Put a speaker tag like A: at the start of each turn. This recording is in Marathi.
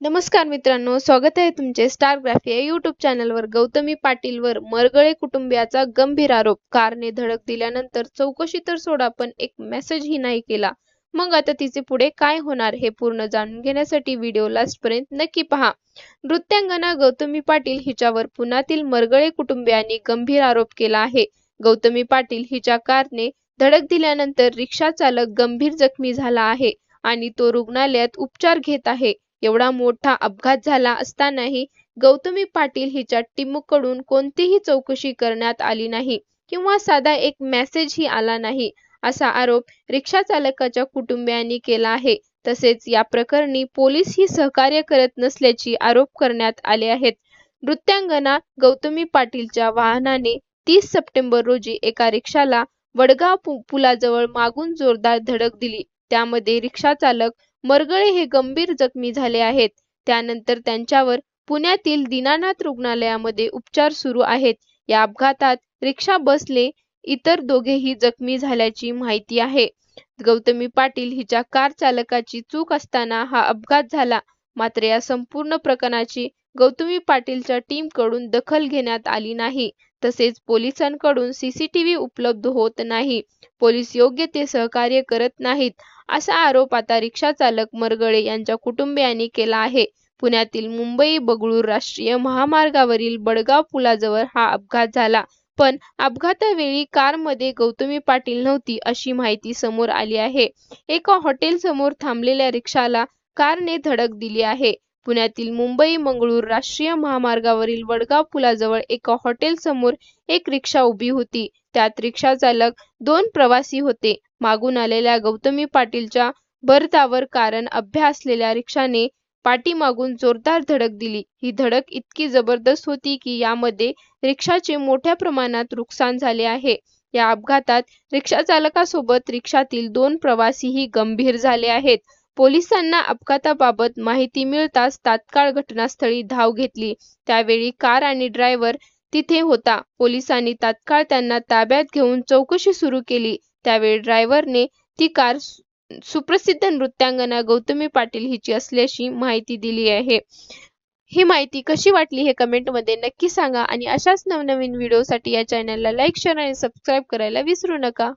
A: नमस्कार मित्रांनो स्वागत आहे तुमचे स्टार ग्राफी या युट्यूब चॅनलवर गौतमी पाटीलवर मरगळे कुटुंबियाचा गंभीर आरोप. कारने धडक दिल्यानंतर चौकशी तर सोडा पण एक मेसेजही नाही केला. मग आता तिचे पुढे काय होणार हे पूर्ण जाणून घेण्यासाठी व्हिडिओ लास्टपर्यंत नक्की पहा. नृत्यांगना गौतमी पाटील हिच्यावर पुण्यातील मरगळे कुटुंबियांनी गंभीर आरोप केला आहे. गौतमी पाटील हिच्या कारने धडक दिल्यानंतर रिक्षा चालक गंभीर जखमी झाला आहे आणि तो रुग्णालयात उपचार घेत आहे. एवढा मोठा अपघात झाला असतानाही गौतमी पाटील हिच्या टीमकडून कोणतीही चौकशी करण्यात आली नाही किंवा साधा एक मेसेजही आला नाही असा आरोप रिक्षा चालकाच्या कुटुंबियांनी केला आहे. तसेच या प्रकरणी पोलीस ही सहकार्य करत नसल्याची आरोप करण्यात आले आहेत. नृत्यांगना गौतमी पाटीलच्या वाहनाने तीस सप्टेंबर रोजी एका रिक्षाला वडगाव पुलाजवळ मागून जोरदार धडक दिली. त्यामध्ये रिक्षा चालक मरगळे हे गंभीर जखमी झाले आहेत. त्यानंतर त्यांच्यावर पुण्यातील दीनानाथ रुग्णालयामध्ये उपचार सुरू आहेत. या अपघातात रिक्षा बसले इतर दोघेही जखमी झाल्याची माहिती आहे. गौतमी पाटील हिच्या कार चालकाची चूक असताना हा अपघात झाला. मात्र या संपूर्ण प्रकरणाची गौतमी पाटीलच्या टीमकडून दखल घेण्यात आली नाही. तसेच पोलिसांकडून सीसीटीव्ही उपलब्ध होत नाही. पोलीस योग्य ते सहकार्य करत नाहीत असा आरोप आता रिक्षा चालक मरगळे यांच्या कुटुंबियांनी केला आहे. पुण्यातील मुंबई बंगळूर राष्ट्रीय महामार्गावरील बडगाव पुलाजवळ हा अपघात झाला. पण अपघातावेळी कारमध्ये गौतमी पाटील नव्हती अशी माहिती समोर आली आहे. एका हॉटेल समोर थांबलेल्या रिक्षाला कारने धडक दिली आहे. पुण्यातील मुंबई मंगळूर राष्ट्रीय महामार्गावरील वडगाव पुलाजवळ एका हॉटेल समोर एक रिक्षा उभी होती. त्यात रिक्षा चालक दोन प्रवासी होते. मागून आलेल्या गौतमी पाटीलच्या भरधावर कारण अभ्या असलेल्या रिक्षाने पाठीमागून जोरदार धडक दिली. ही धडक इतकी जबरदस्त होती की यामध्ये रिक्षाचे मोठ्या प्रमाणात नुकसान झाले आहे. या अपघातात रिक्षा चालकासोबत रिक्षातील दोन प्रवासीही गंभीर झाले आहेत. पोलिसांना अपघाताबाबत माहिती मिळताच तात्काळ घटनास्थळी धाव घेतली. त्यावेळी कार आणि ड्रायव्हर तिथे होता. पोलिसांनी तात्काळ त्यांना ताब्यात घेऊन चौकशी सुरू केली. त्यावेळी ड्रायव्हरने ती कार सुप्रसिद्ध नृत्यांगना गौतमी पाटील हिची असल्याची माहिती दिली आहे. ही माहिती कशी वाटली हे कमेंटमध्ये नक्की सांगा आणि अशाच नवनवीन व्हिडिओसाठी या चॅनलला लाईक शेअर आणि सबस्क्राईब करायला विसरू नका.